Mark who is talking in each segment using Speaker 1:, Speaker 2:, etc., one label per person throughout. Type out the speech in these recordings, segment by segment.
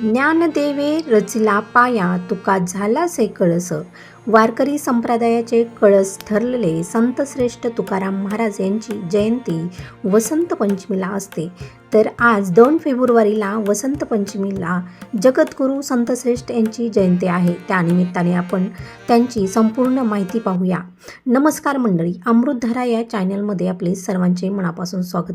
Speaker 1: ज्ञानदेवे रचला पाया तुका झालासे कळस. वारकरी संप्रदायाचे कळस ठरलेले संतश्रेष्ठ तुकाराम महाराज यांची जयंती वसंत पंचमीला असते. तर आज दोन फेब्रुवारीला वसंत पंचमीला जगद्गुरू संतश्रेष्ठ यांची जयंती आहे. त्यानिमित्ताने आपण त्यांची संपूर्ण माहिती पाहूया. नमस्कार मंडळी अमृतधारा या चॅनलमध्ये आपले सर्वांचे मनापासून स्वागत.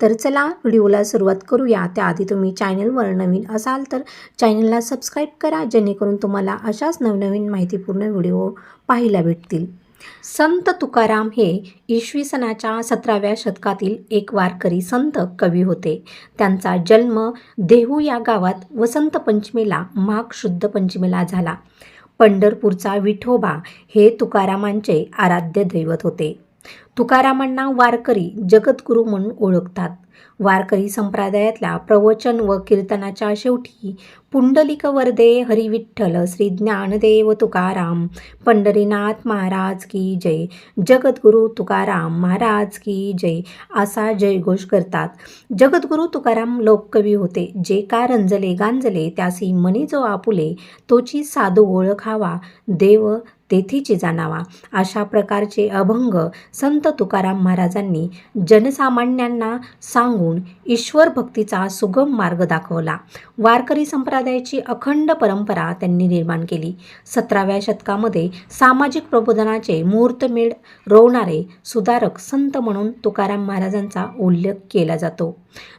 Speaker 1: तर चला व्हिडिओला सुरुवात करूया. त्याआधी तुम्ही चॅनलवर नवीन असाल तर चॅनलला सबस्क्राईब करा जेणेकरून तुम्हाला अशाच नवनवीन माहितीपूर्ण व्हिडिओ पाहायला भेटतील. संत तुकाराम हे इसवी सनाच्या सतराव्या शतकातील एक वारकरी संत कवी होते. त्यांचा जन्म देहू या गावात वसंत पंचमीला माघ शुद्ध पंचमीला झाला. पंढरपूरचा विठोबा हे तुकारामांचे आराध्य दैवत होते. तुकारामांना वारकरी जगद्गुरू म्हणून ओळखतात. वारकरी संप्रदायातल्या प्रवचन व कीर्तनाच्या शेवटी पुंडलिक वरदे हरिविठ्ठल श्री ज्ञानदेव तुकाराम पंढरीनाथ महाराज की जय जगद्गुरू तुकाराम महाराज की जय असा जयघोष करतात. जगद्गुरू तुकाराम लोककवी होते. जे का रंजले गांजले त्यासी मनी जो आपुले तोची साधू ओळखावा देव तेथीची जाणावा. अशा प्रकारचे अभंग संत तुकाराम महाराजांनी जनसामान्यांना सांगून ईश्वर भक्तीचा सुगम मार्ग दाखवला. वारकरी संप्रदायाची अखंड परंपरा त्यांनी निर्माण केली. सतराव्या शतकामध्ये सामाजिक प्रबोधनाचे मुहूर्तमेढ रोवणारे सुधारक संत म्हणून तुकाराम महाराजांचा उल्लेख केला जातो.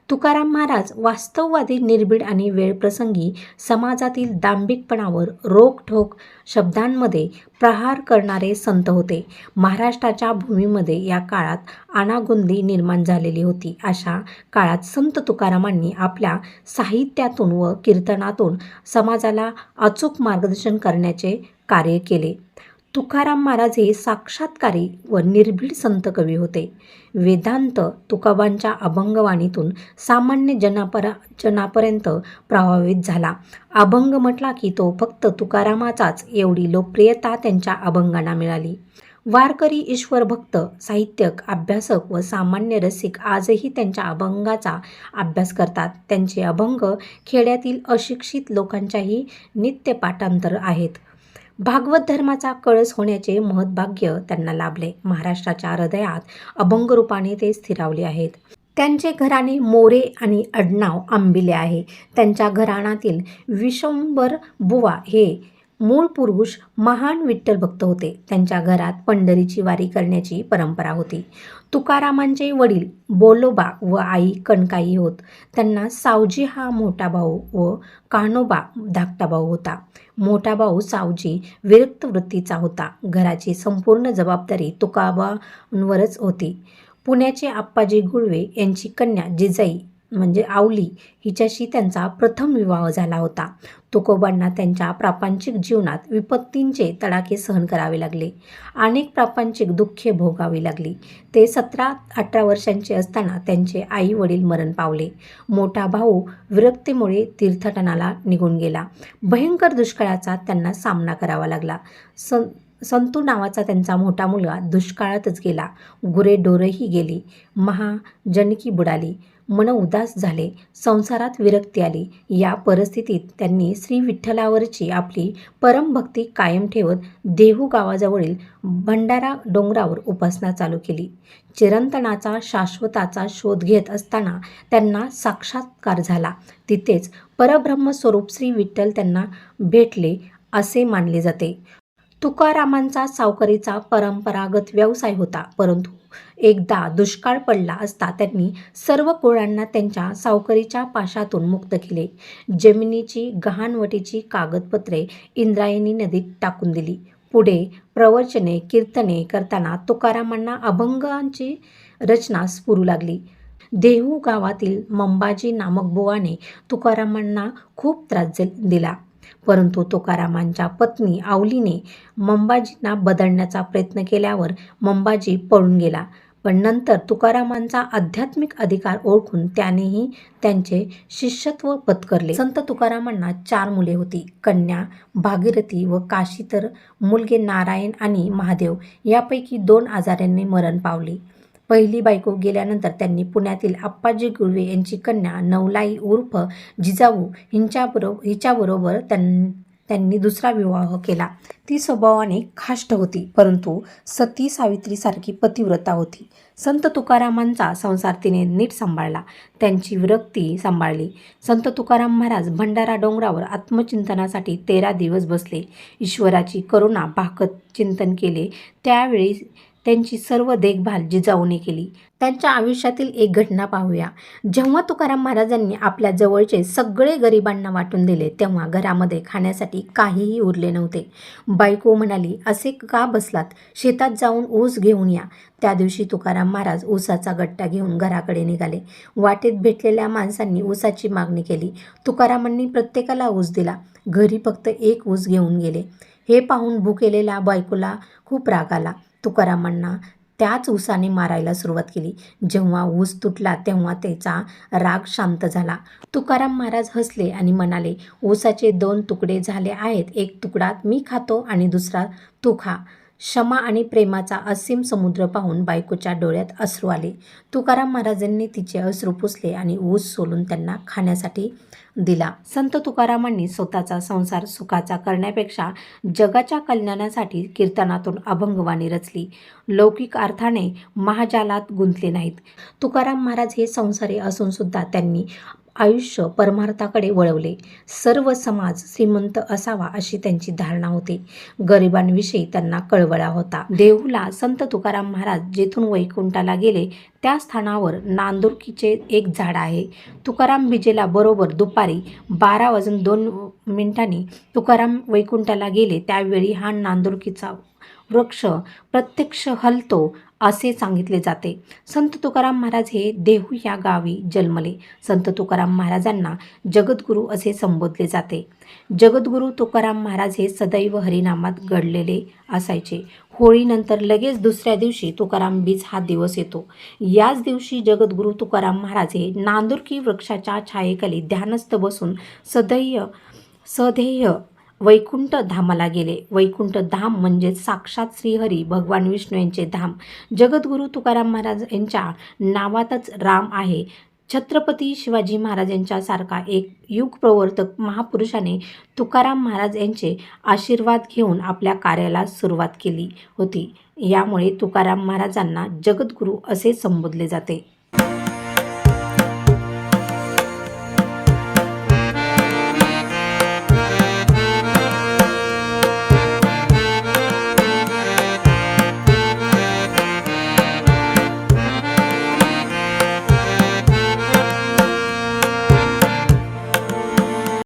Speaker 1: तुकाराम महाराज वास्तववादी निर्भीड आणि वेळप्रसंगी समाजातील दांभिकपणावर रोखठोक शब्दांमध्ये प्रहार करणारे संत होते. महाराष्ट्राच्या भूमीमध्ये या काळात अनागोंदी निर्माण झालेली होती. अशा काळात संत तुकारामांनी आपल्या साहित्यातून व कीर्तनातून समाजाला अचूक मार्गदर्शन करण्याचे कार्य केले. तुकाराम महाराज हे साक्षात्कारी व निर्भीड संत कवी होते. वेदांत तुकाबांच्या अभंगवाणीतून सामान्य जनापरा जनापर्यंत प्रभावित झाला. अभंग म्हटला की तो फक्त तुकारामाचाच एवढी लोकप्रियता त्यांच्या अभंगांना मिळाली. वारकरी ईश्वर भक्त साहित्यक अभ्यासक व सामान्य रसिक आजही त्यांच्या अभंगाचा अभ्यास करतात. त्यांचे अभंग खेड्यातील अशिक्षित लोकांच्याही नित्य पाठांतर आहेत. भागवत धर्माचा कळस होण्याचे महत्भाग्य त्यांना लाभले. महाराष्ट्राच्या हृदयात अभंग रूपाने ते स्थिरावले आहेत. त्यांचे घराणे मोरे आणि अडनाव आंबिले आहे. त्यांच्या घराण्यातील विशंबर बुवा हे मूळ पुरुष महान विठ्ठल भक्त होते. त्यांच्या घरात पंढरीची वारी करण्याची परंपरा होती. तुकारामांचे वडील बोलोबा व आई कणकाई होत. त्यांना सावजी हा मोठा भाऊ व कान्होबा धाकटा भाऊ होता. मोठा भाऊ सावजी विरक्त वृत्तीचा होता. घराची संपूर्ण जबाबदारी तुकाबांवरच होती. पुण्याचे आप्पाजी गुळवे यांची कन्या जिजाई म्हणजे आवली हिच्याशी त्यांचा प्रथम विवाह झाला होता. तुकोबांना त्यांच्या प्रापंचिक जीवनात विपत्तींचे तडाखे सहन करावे लागले. अनेक प्रापंचिक दुःखे भोगावी लागली. ते सतरा अठरा वर्षांचे असताना त्यांचे आई वडील मरण पावले. मोठा भाऊ विरक्तीमुळे तीर्थटनाला निघून गेला. भयंकर दुष्काळाचा त्यांना सामना करावा लागला. सं संतू नावाचा त्यांचा मोठा मुलगा दुष्काळातच गेला. गुरे डोरही गेली. महा जनकी बुडाली. मन उदास झाले. संसारात विरक्ती आली. या परिस्थितीत त्यांनी श्री विठ्ठलावरची आपली परमभक्ती कायम ठेवत देहू गावाजवळील भंडारा डोंगरावर उपासना चालू केली. चिरंतनाचा शाश्वताचा शोध घेत असताना त्यांना साक्षात्कार झाला. तिथेच परब्रह्मस्वरूप श्री विठ्ठल त्यांना भेटले असे मानले जाते. तुकारामांचा सावकारीचा परंपरागत व्यवसाय होता परंतु एकदा दुष्काळ पडला असता त्यांनी सर्व कोळ्यांना त्यांच्या सावकरीच्या पाशातून मुक्त केले. जमिनीची गहाणवटीची कागदपत्रे इंद्रायणी नदीत टाकून दिली. पुढे प्रवचने कीर्तने करताना तुकारामांना अभंगांची रचना स्फुरू लागली. देहू गावातील मंबाजी नामक बुवाने तुकारामांना खूप त्रास दिला. परंतु तुकारामांच्या पत्नी आवलीने मंबाजींना बदलण्याचा प्रयत्न केल्यावर मंबाजी पळून गेला. पण नंतर तुकारामांचा आध्यात्मिक अधिकार ओळखून त्यानेही त्यांचे शिष्यत्व पत्करले. संत तुकारामांना चार मुले होती. कन्या भागीरथी व काशी तर मुलगे नारायण आणि महादेव. यापैकी दोन आजारांनी मरण पावले. पहिली बायको गेल्यानंतर त्यांनी पुण्यातील आप्पाजी गुळवे यांची कन्या नवलाई उर्फ जिजाऊ हिंच्याबरोबर हिच्याबरोबर त्यां त्यांनी दुसरा विवाह केला. ती स्वभावाने खाष्ट होती परंतु सती सावित्रीसारखी पतिव्रता होती. संत तुकारामांचा संसार तिने नीट सांभाळला. त्यांची विरक्ती सांभाळली. संत तुकाराम महाराज भंडारा डोंगरावर आत्मचिंतनासाठी तेरा दिवस बसले. ईश्वराची करुणा भाकत चिंतन केले. त्यावेळी त्यांची सर्व देखभाल जिजाऊने केली. त्यांच्या आयुष्यातील एक घटना पाहूया. जेव्हा तुकाराम महाराजांनी आपल्या जवळचे सगळे गरिबांना वाटून दिले तेव्हा घरामध्ये खाण्यासाठी काहीही उरले नव्हते. बायको म्हणाली असे का बसलात? शेतात जाऊन ऊस घेऊन या. त्या दिवशी तुकाराम महाराज ऊसाचा गट्टा घेऊन घराकडे निघाले. वाटेत भेटलेल्या माणसांनी ऊसाची मागणी केली. तुकारामांनी प्रत्येकाला ऊस दिला. घरी फक्त एक ऊस घेऊन गेले. हे पाहून भुकेलेल्या बायकोला खूप राग आला. तुकारामांना त्याच ऊसाने मारायला सुरुवात केली. जेव्हा ऊस तुटला तेव्हा त्याचा राग शांत झाला. तुकाराम महाराज हसले आणि म्हणाले ऊसाचे दोन तुकडे झाले आहेत. एक तुकडा मी खातो आणि दुसरा तू खा. क्षमा आणि प्रेमाचा असीम समुद्र पाहून बायकोच्या डोळ्यात अश्रू आले. तुकाराम महाराजांनी तिचे अश्रू पुसले आणि ऊस सोलून त्यांना खाण्यासाठी दिला. संत तुकारामांनी स्वतःचा संसार सुखाचा करण्यापेक्षा जगाच्या कल्याणासाठी कीर्तनातून अभंगवाणी रचली. लौकिक अर्थाने महाजालात गुंतले नाहीत. तुकाराम महाराज हे संसारी असून सुद्धा त्यांनी आयुष्य परमार्थाकडे वळवले. सर्व समाज श्रीमंत असावा अशी त्यांची धारणा होती. गरिबांविषयी त्यांना कळवळा होता. देहूला संत तुकाराम महाराज जेथून वैकुंठाला गेले त्या स्थानावर नांदुरकीचे एक झाड आहे. तुकाराम बिजेला बरोबर दुपारी बारा वाजून दोन मिनिटांनी तुकाराम वैकुंठाला गेले. त्यावेळी हा नांदुरकीचा वृक्ष प्रत्यक्ष हलतो. असे सांगितले जाते. संत तुकाराम महाराज हे देहू या गावी जन्मले. संत तुकाराम महाराजांना जगद्गुरू असे संबोधले जाते. जगद्गुरू तुकाराम महाराज हे सदैव हरिनामात घडलेले असायचे. होळीनंतर लगेच दुसऱ्या दिवशी तुकाराम बीज हा दिवस येतो. याच दिवशी जगद्गुरू तुकाराम महाराज हे नांदुरकी वृक्षाच्या छायेखाली ध्यानस्थ बसून सदैव सधेय वैकुंठ धामाला गेले. वैकुंठ धाम म्हणजे साक्षात श्रीहरी भगवान विष्णू यांचे धाम. जगद्गुरू तुकाराम महाराज यांच्या नावातच राम आहे. छत्रपती शिवाजी महाराज यांच्यासारखा एक युग प्रवर्तक महापुरुषाने तुकाराम महाराज यांचे आशीर्वाद घेऊन आपल्या कार्याला सुरुवात केली होती. यामुळे तुकाराम महाराजांना जगद्गुरू असे संबोधले जाते.